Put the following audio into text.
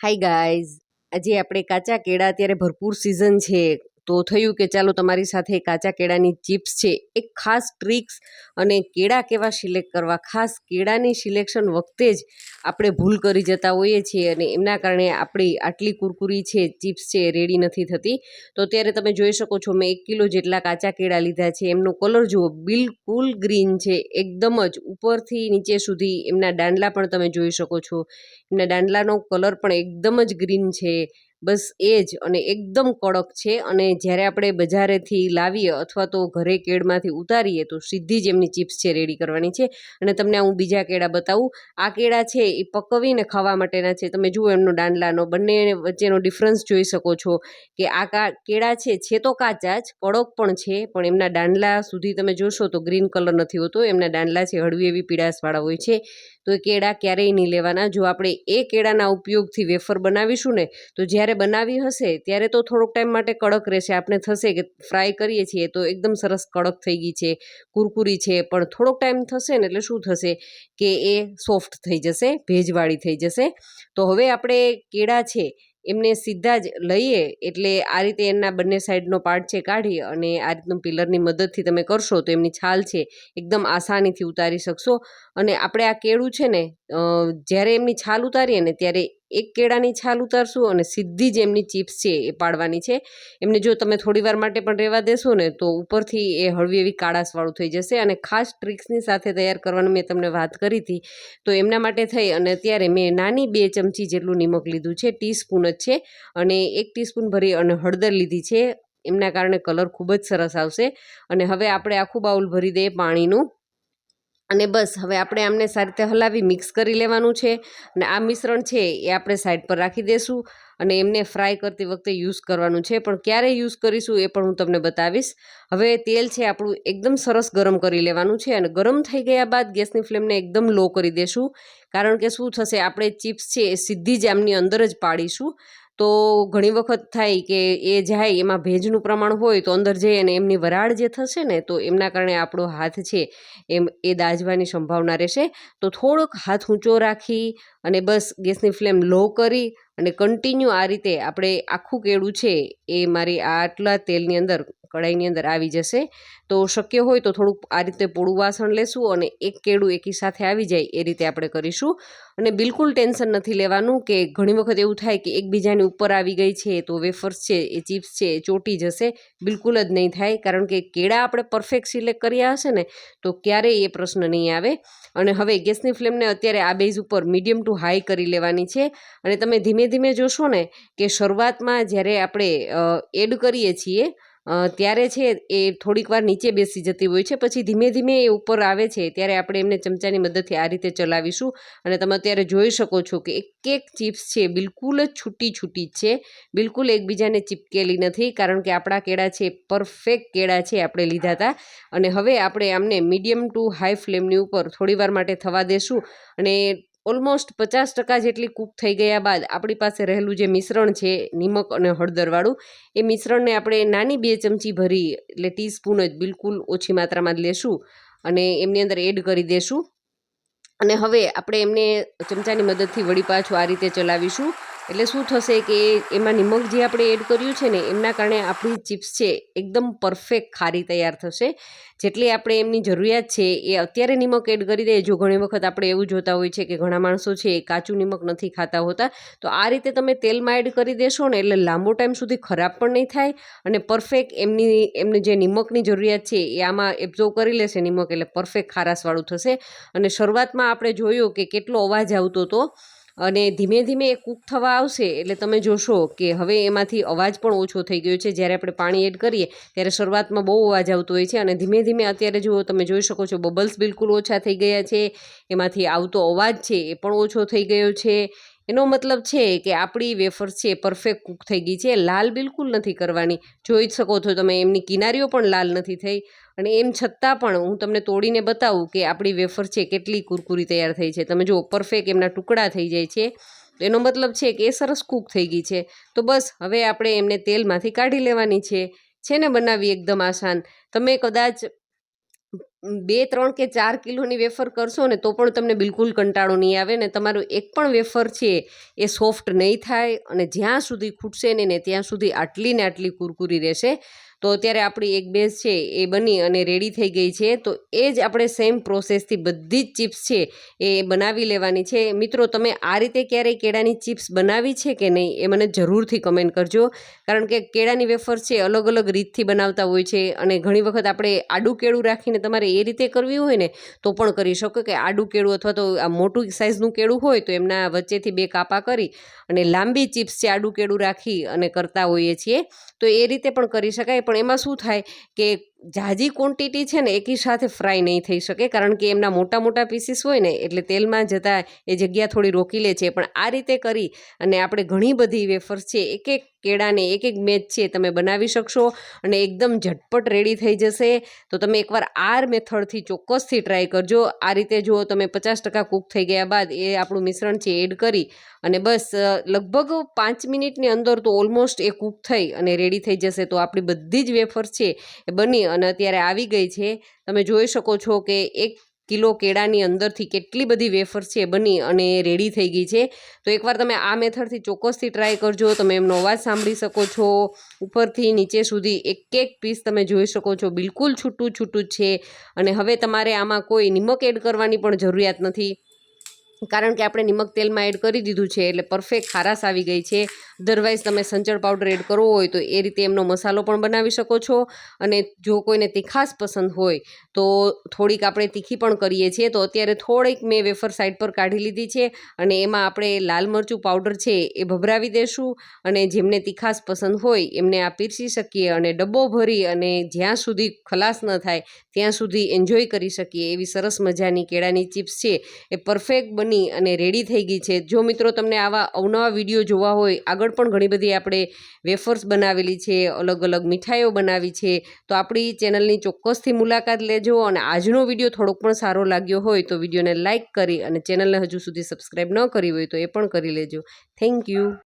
Hi guys આજે આપણે કાચા કેળા અત્યારે ભરપૂર સિઝન છે. તો થયું કે ચાલો તમારી સાથે કાચા કેળાની ચિપ્સ છે, એક ખાસ ટ્રિક્સ અને કેળા કેવા સિલેક્ટ કરવા, ખાસ કેળાની સિલેક્શન વખતે જ આપણે ભૂલ કરી જતા હોઈએ છીએ અને એમના કારણે આપણી આટલી કુરકુરી છે, ચિપ્સ છે રેડી નથી થતી. તો ત્યારે તમે જોઈ શકો છો મેં એક કિલો જેટલા કાચા કેળા લીધા છે, એમનો કલર જુઓ, બિલકુલ ગ્રીન છે, એકદમ જ ઉપરથી નીચે સુધી એમના દાંડલા પણ તમે જોઈ શકો છો. એમના દાંડલાનો કલર પણ એકદમ જ ગ્રીન છે. બસ એ જ અને એકદમ કડક છે. અને જ્યારે આપણે બજારેથી લાવીએ અથવા તો ઘરે કેળમાંથી ઉતારીએ તો સીધી જ એમની ચિપ્સ છે રેડી કરવાની છે. અને તમને હું બીજા કેળા બતાવું. આ કેળા છે એ પકવીને ખાવા માટેના છે. તમે જુઓ એમનો દાંડલાનો, બંને વચ્ચેનો ડિફરન્સ જોઈ શકો છો કે આ કા, કેળા છે છે તો કાચા જ, કડક પણ છે, પણ એમના દાંડલા સુધી તમે જોશો તો ગ્રીન કલર નથી હોતો. એમના દાંડલા છે, હળવી એવી પીળાશવાળા હોય છે. તો એ કેળા ક્યારેય નહીં લેવાના. જો આપણે એ કેળાના ઉપયોગથી વેફર બનાવીશું ને, તો જ્યારે બનાવી હશે, ત્યારે તો થોડોક ટાઈમ માટે કડક રહેશે. આપણે થશે કે ફ્રાય કરીએ છીએ તો એકદમ સરસ કડક થઈ ગઈ છે, કુરકુરી છે, પણ થોડોક ટાઈમ થશે ને એટલે શું થશે કે એ સોફ્ટ થઈ જશે, ભેજવાળી થઈ જશે. તો હવે આપણે કેળા છે, એમને સીધા જ લઈએ, એટલે આ રીતે એના બંને સાઈડનો પાર્ટ છે કાઢી અને આ રીતનું પિલરની મદદથી તમે કરશો તો એમની છાલ છે એકદમ આસાનીથી ઉતારી શકશો. અને આપણે આ કેળું છે ને જ્યારે એમની છાલ ઉતારીએ ને ત્યારે એક કેળાની છાલ ઉતારશું અને સીધી જ એમની ચિપ્સ છે એ પાડવાની છે. એમને જો તમે થોડીવાર માટે પણ રહેવા દેશો ને, તો ઉપરથી એ હળવી એવી કાળાશવાળું થઈ જશે અને ખાસ ટ્રિક્સની સાથે તૈયાર કરવાનું મેં તમને વાત કરી હતી. તો એમના માટે થઈ અને અત્યારે મેં નાની બે ચમચી જેટલું નિમક લીધું છે, ટીસ્પૂન જ છે અને એક ટીસ્પૂન ભરી અને હળદર લીધી છે. એમના કારણે કલર ખૂબ જ સરસ આવશે અને હવે આપણે આખું બાઉલ ભરી દઈએ પાણીનું. અને બસ, હવે આપણે આમને સારી રીતે હલાવી, મિક્સ કરી લેવાનું છે. અને આ મિશ્રણ છે એ આપણે સાઈડ પર રાખી દઈશું અને એમને ફ્રાય કરતી વખતે યુઝ કરવાનું છે. પણ ક્યારે યુઝ કરીશું એ પણ હું તમને બતાવીશ. હવે તેલ છે આપણું એકદમ સરસ ગરમ કરી લેવાનું છે અને ગરમ થઈ ગયા બાદ ગેસની ફ્લેમને એકદમ લો કરી દેશું. કારણ કે શું થશે, આપણે ચિપ્સ છે એ સીધી જ આમની અંદર જ પાડીશું. તો ઘણી વખત થાય કે એ જાય, એમાં ભેજનું પ્રમાણ હોય તો અંદર જઈ અને એમની વરાળ જે થશે ને, તો એમના કારણે આપણો હાથ છે એમ એ દાજવાની સંભાવના રહેશે. તો થોડોક હાથ ઊંચો રાખી અને બસ ગેસની ફ્લેમ લો કરી અને કન્ટિન્યુ આ રીતે આપણે આખું કેળું છે એ મારી આટલા તેલની અંદર કઢાઈની અંદર આવી જશે. તો શક્ય હોય તો થોડુંક આ રીતે પોળું વાસણ લેશું અને એક કેળું એકી સાથે આવી જાય એ રીતે આપણે કરીશું. અને બિલકુલ ટેન્શન નથી લેવાનું કે ઘણી વખત એવું થાય કે એકબીજાની ઉપર આવી ગઈ છે, તો વેફર્સ છે, એ ચિપ્સ છે, એ ચોટી જશે. બિલકુલ જ નહીં થાય, કારણ કે કેળા આપણે પરફેક્ટ સિલેક્ટ કર્યા હશે ને, તો ક્યારેય એ પ્રશ્ન નહીં આવે. અને હવે ગેસની ફ્લેમને અત્યારે આ બેઝ ઉપર મીડિયમ ટુ હાઈ કરી લેવાની છે. અને તમે ધીમે ધીમે જોશો ને કે શરૂઆતમાં જ્યારે આપણે એડ કરીએ છીએ ત્યારે છે એ થોડીક વાર નીચે બેસી જતી હોય છે, પછી ધીમે ધીમે એ ઉપર આવે છે, ત્યારે આપણે એમને ચમચાની મદદથી આ રીતે ચલાવીશું. અને તમે અત્યારે જોઈ શકો છો કે એક એક ચિપ્સ છે, બિલકુલ જ છૂટી છૂટી છે, બિલકુલ એકબીજાને ચીપકેલી નથી, કારણ કે આપણા કેળા છે પરફેક્ટ કેળા છે આપણે લીધા હતા. અને હવે આપણે આમને મીડિયમ ટુ હાઈ ફ્લેમની ઉપર થોડીવાર માટે થવા દેશું. અને ઓલમોસ્ટ પચાસ ટકા જેટલી કૂક થઈ ગયા બાદ આપણી પાસે રહેલું જે મિશ્રણ છે, નિમક અને હળદરવાળું, એ મિશ્રણને આપણે નાની બે ચમચી ભરી એટલે ટીસ્પૂન જ બિલકુલ ઓછી માત્રામાં લેશું અને એમની અંદર એડ કરી દેશું. અને હવે આપણે એમને ચમચાની મદદથી વળી પાછું આ રીતે ચલાવીશું. એટલે શું થશે કે એમાં નિમક જે આપણે એડ કર્યું છે ને, એમના કારણે આપણી ચિપ્સ છે એકદમ પરફેક્ટ ખારી તૈયાર થશે. જેટલી આપણે એમની જરૂરિયાત છે એ અત્યારે નિમક એડ કરી દઈએ. જો ઘણી વખત આપણે એવું જોતા હોય છે કે ઘણા માણસો છે એ કાચું નિમક નથી ખાતા હોતા, તો આ રીતે તમે તેલમાં એડ કરી દેશો ને એટલે લાંબો ટાઈમ સુધી ખરાબ પણ નહીં થાય અને પરફેક્ટ એમની એમની જે નિમકની જરૂરિયાત છે એ આમાં એબ્ઝોર્વ કરી લેશે નિમક એટલે પરફેક્ટ ખારાશવાળું થશે. અને શરૂઆતમાં આપણે જોયું કે કેટલો અવાજ આવતો હતો અને ધીમે ધીમે એ કૂક થવા આવશે, એટલે તમે જોશો કે હવે એમાંથી અવાજ પણ ઓછો થઈ ગયો છે. જ્યારે આપણે પાણી એડ કરીએ, ત્યારે શરૂઆતમાં બહુ અવાજ આવતો હોય છે અને ધીમે ધીમે અત્યારે જુઓ તમે જોઈ શકો છો, બબલ્સ બિલકુલ ઓછા થઈ ગયા છે, એમાંથી આવતો અવાજ છે એ પણ ઓછો થઈ ગયો છે. એનો મતલબ છે કે આપણી વેફર છે પરફેક્ટ કૂક થઈ ગઈ છે, લાલ બિલકુલ નથી કરવાની. જોઈ શકો છો તમે, એમની કિનારીઓ પણ લાલ નથી થઈ. અને એમ છતાં પણ હું તમને તોડીને બતાવું કે આપણી વેફર છે કેટલી કુરકુરી તૈયાર થઈ છે. તમે જો પરફેક્ટ એમના ટુકડા થઈ જાય છે. એનો મતલબ છે કે એ સરસ કૂક થઈ ગઈ છે. તો બસ, હવે આપણે એમને તેલમાંથી કાઢી લેવાની છે. છે ને બનાવી એકદમ આસાન. તમે કદાચ બે, ત્રણ કે ચાર કિલોની વેફર કરશો ને તો પણ તમને બિલકુલ કંટાળો નહીં આવે ને તમારું એક પણ વેફર છે એ સોફ્ટ નહીં થાય અને જ્યાં સુધી ખૂટશે ને ત્યાં સુધી આટલી ને આટલી કુરકુરી રહેશે. તો અત્યારે આપણી એક બેઝ છે એ બની અને રેડી થઈ ગઈ છે. તો એ જ આપણે સેમ પ્રોસેસથી બધી જ ચિપ્સ છે એ બનાવી લેવાની છે. મિત્રો, તમે આ રીતે ક્યારેય કેળાની ચિપ્સ બનાવી છે કે નહીં એ મને જરૂરથી કમેન્ટ કરજો. કારણ કે કેળાની વેફર્સ છે અલગ અલગ રીતથી બનાવતા હોય છે અને ઘણી વખત આપણે આડું કેળું રાખીને તમારે એ રીતે કરવી હોય ને તો પણ કરી શકો કે આડું કેળું અથવા તો આ મોટું સાઇઝનું કેળું હોય તો એમના વચ્ચેથી બે કાપા કરી અને લાંબી ચિપ્સ છે આડું કેળું રાખી અને કરતા હોઈએ છીએ. તો એ રીતે પણ કરી શકાય. પણ એમાં શું થાય કે ઝાઝી ક્વોન્ટિટી છે ને એકી સાથે ફ્રાય નહીં થઈ શકે, કારણ કે એમના મોટા મોટા પીસીસ હોય ને, એટલે તેલમાં જતાં એ જગ્યા થોડી રોકી લે છે. પણ આ રીતે કરી અને આપણે ઘણી બધી વેફર્સ છે, એક એક કેળાને એક એક મેચ છે, તમે બનાવી શકશો અને એકદમ ઝટપટ રેડી થઈ જશે. તો તમે એકવાર આર મેથડથી ચોક્કસથી ટ્રાય કરજો. આ રીતે જો તમે પચાસ ટકા કૂક થઈ ગયા બાદ એ આપણું મિશ્રણ છે એડ કરી અને બસ લગભગ પાંચ મિનિટની અંદર તો ઓલમોસ્ટ એ કૂક થઈ અને રેડી થઈ જશે. તો આપણી બધી જ વેફર છે એ બની અને અત્યારે આવી ગઈ છે. તમે જોઈ શકો છો કે એક કિલો કેળાની અંદરથી કેટલી બધી વેફર છે બની અને રેડી થઈ ગઈ છે. તો એકવાર તમે આ મેથડથી ચોક્કસથી ટ્રાય કરજો. તમે એમનો અવાજ સાંભળી શકો છો. ઉપરથી નીચે સુધી એક એક પીસ તમે જોઈ શકો છો. બિલકુલ છૂટું છૂટું છે. અને હવે તમારે આમાં કોઈ નિમક એડ કરવાની પણ જરૂરિયાત નથી. કારણ કે આપણે નિમક તેલમાં એડ કરી દીધું છે, એટલે પરફેક્ટ ખારાશ આવી ગઈ છે. અધરવાઇઝ તમે સંચળ પાવડર એડ કરવો હોય તો એ રીતે એમનો મસાલો પણ બનાવી શકો છો. અને જો કોઈને તીખાશ પસંદ હોય તો થોડીક આપણે તીખી પણ કરીએ છીએ. તો અત્યારે થોડીક મેં વેફર સાઈડ પર કાઢી લીધી છે અને એમાં આપણે લાલ મરચું પાવડર છે એ ભભરાવી દેશું. અને જેમને તીખાશ પસંદ હોય એમને આ પીરસી શકીએ અને ડબ્બો ભરી અને જ્યાં સુધી ખલાસ ન થાય ત્યાં સુધી એન્જોય કરી શકીએ એવી સરસ મજાની કેળાની ચિપ્સ છે. એ પરફેક્ટ બની અને રેડી થઈ ગઈ છે. જો મિત્રો તમને આવા અવનવા વીડિયો જોવા હોય, આગળ પણ ઘણી બધી આપણે વેફર્સ બનાવેલી છે, અલગ અલગ મીઠાઈઓ બનાવી છે, તો આપણી ચેનલની ચોક્કસથી મુલાકાત લેજો અને આજનો વીડિયો થોડોક પણ સારો લાગ્યો હોય તો વિડીયોને લાઇક કરી અને ચેનલને હજુ સુધી સબસ્ક્રાઈબ ન કરી હોય તો એ પણ કરી લેજો. Thank you